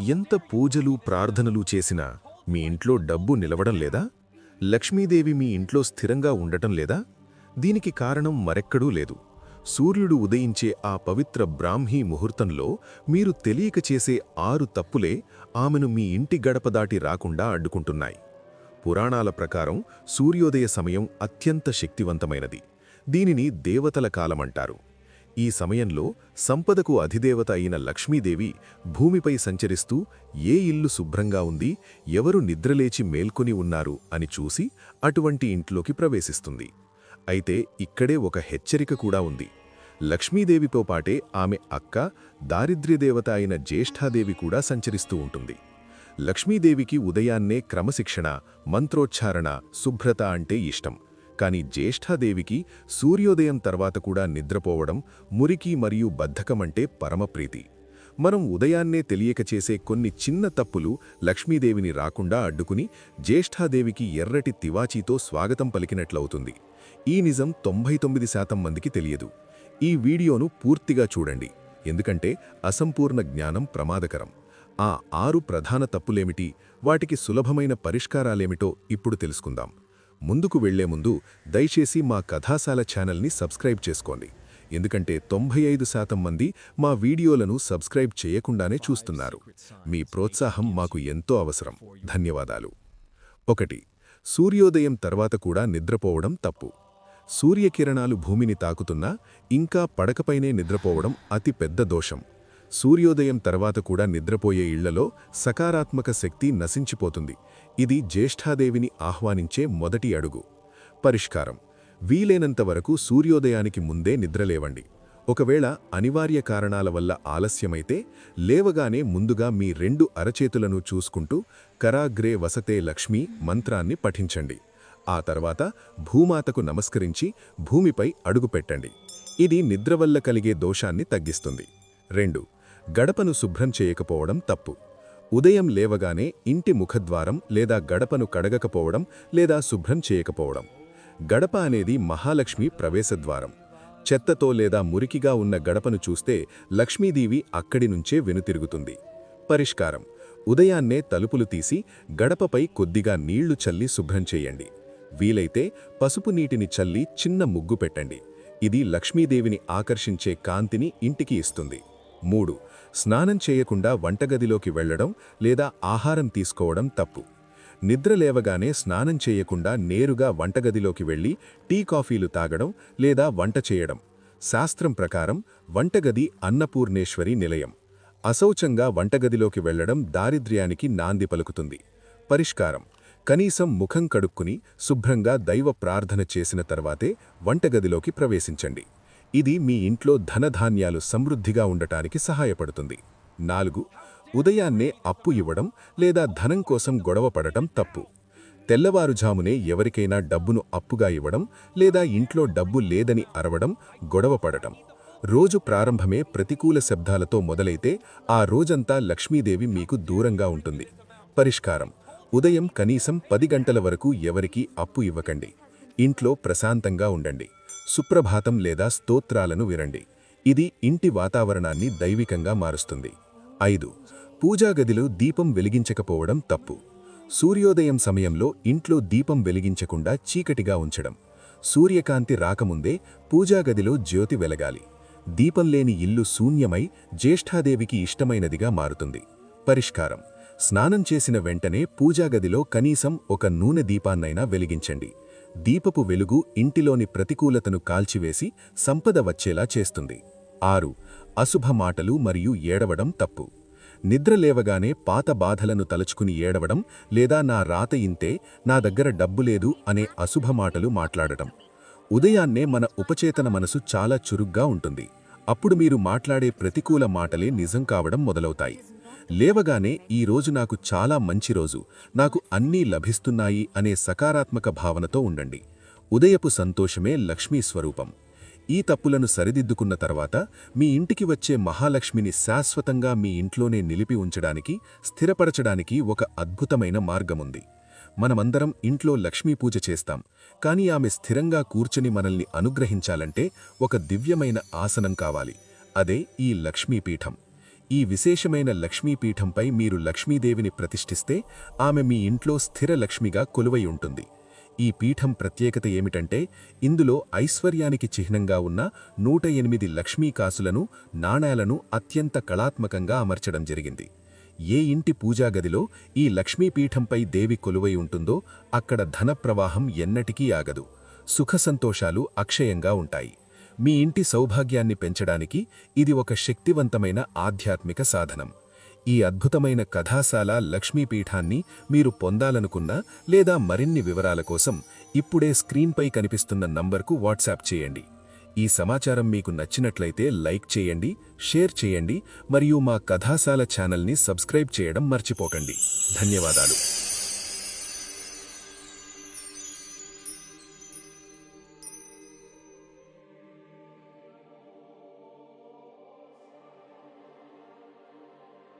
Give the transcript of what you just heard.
ఎంత పూజలు ప్రార్థనలు చేసినా మీ ఇంట్లో డబ్బు నిలవడం లేదా? లక్ష్మీదేవి మీ ఇంట్లో స్థిరంగా ఉండటం లేదా? దీనికి కారణం మరెక్కడూ లేదు. సూర్యుడు ఉదయించే ఆ పవిత్ర బ్రాహ్మీ ముహూర్తంలో మీరు తెలియక చేసే ఆరు తప్పులే ఆమెను మీ ఇంటి గడప దాటి రాకుండా అడ్డుకుంటున్నాయి. పురాణాల ప్రకారం సూర్యోదయ సమయం అత్యంత శక్తివంతమైనది. దీనిని దేవతల కాలమంటారు. ఈ సమయంలో సంపదకు అధిదేవత అయిన లక్ష్మీదేవి భూమిపై సంచరిస్తూ ఏ ఇల్లు శుభ్రంగా ఉంది ఎవరు నిద్రలేచి మేల్కొని ఉన్నారు అని చూసి అటువంటి ఇంట్లోకి ప్రవేశిస్తుంది. అయితే ఇక్కడే ఒక హెచ్చరిక కూడా ఉంది. లక్ష్మీదేవితో పాటే ఆమె అక్క దారిద్ర్యదేవత అయిన జ్యేష్ఠాదేవి కూడా సంచరిస్తూ ఉంటుంది. లక్ష్మీదేవికి ఉదయాన్నే క్రమశిక్షణ మంత్రోచ్చారణ శుభ్రత అంటే ఇష్టం. కానీ జ్యేష్ఠాదేవికి సూర్యోదయం తర్వాత కూడా నిద్రపోవడం మురికి మరియు బద్ధకమంటే పరమప్రీతి. మనం ఉదయాన్నే తెలియక చేసే కొన్ని చిన్న తప్పులు లక్ష్మీదేవిని రాకుండా అడ్డుకుని జ్యేష్ఠాదేవికి ఎర్రటి తివాచీతో స్వాగతం పలికినట్లవుతుంది. ఈ నిజం తొంభై తొమ్మిది శాతం మందికి తెలియదు. ఈ వీడియోను పూర్తిగా చూడండి. ఎందుకంటే అసంపూర్ణ జ్ఞానం ప్రమాదకరం. ఆ ఆరు ప్రధాన తప్పులేమిటి? వాటికి సులభమైన పరిష్కారాలేమిటో ఇప్పుడు తెలుసుకుందాం. ముందుకు వెళ్ళే ముందు దయచేసి మా కథాశాల ఛానల్ని సబ్స్క్రైబ్ చేసుకోండి. ఎందుకంటే తొంభై ఐదు శాతం మంది మా వీడియోలను సబ్స్క్రైబ్ చేయకుండానే చూస్తున్నారు. మీ ప్రోత్సాహం మాకు ఎంతో అవసరం. ధన్యవాదాలు. ఒకటి సూర్యోదయం తర్వాత కూడా నిద్రపోవడం తప్పు. సూర్యకిరణాలు భూమిని తాకుతున్నా ఇంకా పడకపైనే నిద్రపోవడం అతి పెద్ద దోషం. సూర్యోదయం తర్వాత కూడా నిద్రపోయే ఇళ్ళలో సకారాత్మక శక్తి నశించిపోతుంది. ఇది జ్యేష్ఠాదేవిని ఆహ్వానించే మొదటి అడుగు. పరిష్కారం. వీలైనంత వరకు సూర్యోదయానికి ముందే నిద్రలేవండి. ఒకవేళ అనివార్య కారణాల వల్ల ఆలస్యమైతే లేవగానే ముందుగా మీ రెండు అరచేతులను చూసుకుంటూ కరాగ్రే వసతే లక్ష్మి మంత్రాన్ని పఠించండి. ఆ తర్వాత భూమాతకు నమస్కరించి భూమిపై అడుగుపెట్టండి. ఇది నిద్ర వల్ల కలిగే దోషాన్ని తగ్గిస్తుంది. రెండు. గడపను శుభ్రం చేయకపోవడం తప్పు. ఉదయం లేవగానే ఇంటి ముఖద్వారం లేదా గడపను కడగకపోవడం లేదా శుభ్రం చేయకపోవడం. గడప అనేది మహాలక్ష్మి ప్రవేశద్వారం. చెత్తతో లేదా మురికిగా ఉన్న గడపను చూస్తే లక్ష్మీదేవి అక్కడి నుంచే వెనుతిరుగుతుంది. పరిష్కారం. ఉదయాన్నే తలుపులు తీసి గడపపై కొద్దిగా నీళ్ళు చల్లి శుభ్రం చేయండి. వీలైతే పసుపు నీటిని చల్లి చిన్న ముగ్గు పెట్టండి. ఇది లక్ష్మీదేవిని ఆకర్షించే కాంతిని ఇంటికి ఇస్తుంది. మూడు. స్నానం చేయకుండా వంటగదిలోకి వెళ్ళడం లేదా ఆహారం తీసుకోవడం తప్పు. నిద్ర లేవగానే స్నానం చేయకుండా నేరుగా వంటగదిలోకి వెళ్ళి టీ కాఫీలు తాగడం లేదా వంట చేయడం. శాస్త్రం ప్రకారం వంటగది అన్నపూర్ణేశ్వరి నిలయం. అశౌచంగా వంటగదిలోకి వెళ్ళడం దారిద్ర్యానికి నాంది పలుకుతుంది. పరిష్కారం. కనీసం ముఖం కడుక్కుని శుభ్రంగా దైవ ప్రార్థన చేసిన తర్వాతే వంటగదిలోకి ప్రవేశించండి. ఇది మీ ఇంట్లో ధనధాన్యాలు సమృద్ధిగా ఉండటానికి సహాయపడుతుంది. నాలుగు ఉదయాన్నే అప్పు ఇవ్వడం లేదా ధనం కోసం గొడవ పడటం తప్పు. తెల్లవారుజామునే ఎవరికైనా డబ్బును అప్పుగా ఇవ్వడం లేదా ఇంట్లో డబ్బు లేదని అరవడం గొడవ పడటం. రోజు ప్రారంభమే ప్రతికూల శబ్దాలతో మొదలైతే ఆ రోజంతా లక్ష్మీదేవి మీకు దూరంగా ఉంటుంది. పరిష్కారం ఉదయం కనీసం పది గంటల వరకు ఎవరికీ అప్పు ఇవ్వకండి. ఇంట్లో ప్రశాంతంగా ఉండండి. సుప్రభాతం లేదా స్తోత్రాలను వినండి. ఇది ఇంటి వాతావరణాన్ని దైవికంగా మారుస్తుంది. ఐదు. పూజాగదిలో దీపం వెలిగించకపోవడం తప్పు. సూర్యోదయం సమయంలో ఇంట్లో దీపం వెలిగించకుండా చీకటిగా ఉంచడం. సూర్యకాంతి రాకముందే పూజాగదిలో జ్యోతి వెలగాలి. దీపం లేని ఇల్లు శూన్యమై జ్యేష్ఠాదేవికి ఇష్టమైనదిగా మారుతుంది. పరిష్కారం. స్నానం చేసిన వెంటనే పూజాగదిలో కనీసం ఒక నూనె దీపాన్నైనా వెలిగించండి. దీపపు వెలుగు ఇంటిలోని ప్రతికూలతను కాల్చివేసి సంపద వచ్చేలా చేస్తుంది. ఆరు అశుభ మాటలు మరియు ఏడవడం తప్పు. నిద్రలేవగానే పాత బాధలను తలుచుకుని ఏడవడం లేదా నా రాత ఇంతే నా దగ్గర డబ్బు లేదు అనే అశుభ మాటలు మాట్లాడటం. ఉదయాన్నే మన ఉపచేతన మనసు చాలా చురుగ్గా ఉంటుంది. అప్పుడు మీరు మాట్లాడే ప్రతికూల మాటలే నిజం కావడం మొదలవుతాయి. లేవగానే ఈ రోజు నాకు చాలా మంచి రోజు. నాకు అన్నీ లభిస్తున్నాయి అనే సకారాత్మక భావనతో ఉండండి. ఉదయపు సంతోషమే లక్ష్మీ స్వరూపం. ఈ తప్పులను సరిదిద్దుకున్న తర్వాత మీ ఇంటికి వచ్చే మహాలక్ష్మిని శాశ్వతంగా మీ ఇంట్లోనే నిలిపి ఉంచడానికి స్థిరపరచడానికి ఒక అద్భుతమైన మార్గముంది. మనమందరం ఇంట్లో లక్ష్మీ పూజ చేస్తాం. కానీ ఆమె స్థిరంగా కూర్చుని మనల్ని అనుగ్రహించాలంటే ఒక దివ్యమైన ఆసనం కావాలి. అదే ఈ లక్ష్మీపీఠం ఈ విశేషమైన లక్ష్మీపీఠంపై మీరు లక్ష్మీదేవిని ప్రతిష్ఠిస్తే ఆమె మీ ఇంట్లో స్థిర లక్ష్మిగా కొలువై ఉంటుంది. ఈ పీఠం ప్రత్యేకత ఏమిటంటే ఇందులో ఐశ్వర్యానికి చిహ్నంగా ఉన్న నూట ఎనిమిది లక్ష్మీకాసులను నాణేలను అత్యంత కళాత్మకంగా అమర్చడం జరిగింది. ఏ ఇంటి పూజాగదిలో ఈ లక్ష్మీపీఠంపై దేవి కొలువై ఉంటుందో అక్కడ ధన ప్రవాహం ఎన్నటికీ ఆగదు. సుఖసంతోషాలు అక్షయంగా ఉంటాయి. మీ ఇంటి సౌభాగ్యాన్ని పెంచడానికి ఇది ఒక శక్తివంతమైన ఆధ్యాత్మిక సాధనం. ఈ అద్భుతమైన కథాశాల లక్ష్మీపీఠాన్ని మీరు పొందాలనుకున్నా లేదా మరిన్ని వివరాల కోసం ఇప్పుడే స్క్రీన్పై కనిపిస్తున్న నంబర్కు వాట్సాప్ చేయండి. ఈ సమాచారం మీకు నచ్చినట్లయితే లైక్ చేయండి షేర్ చేయండి మరియు మా కథాశాల ఛానల్ని సబ్స్క్రైబ్ చేయడం మర్చిపోకండి. ధన్యవాదాలు.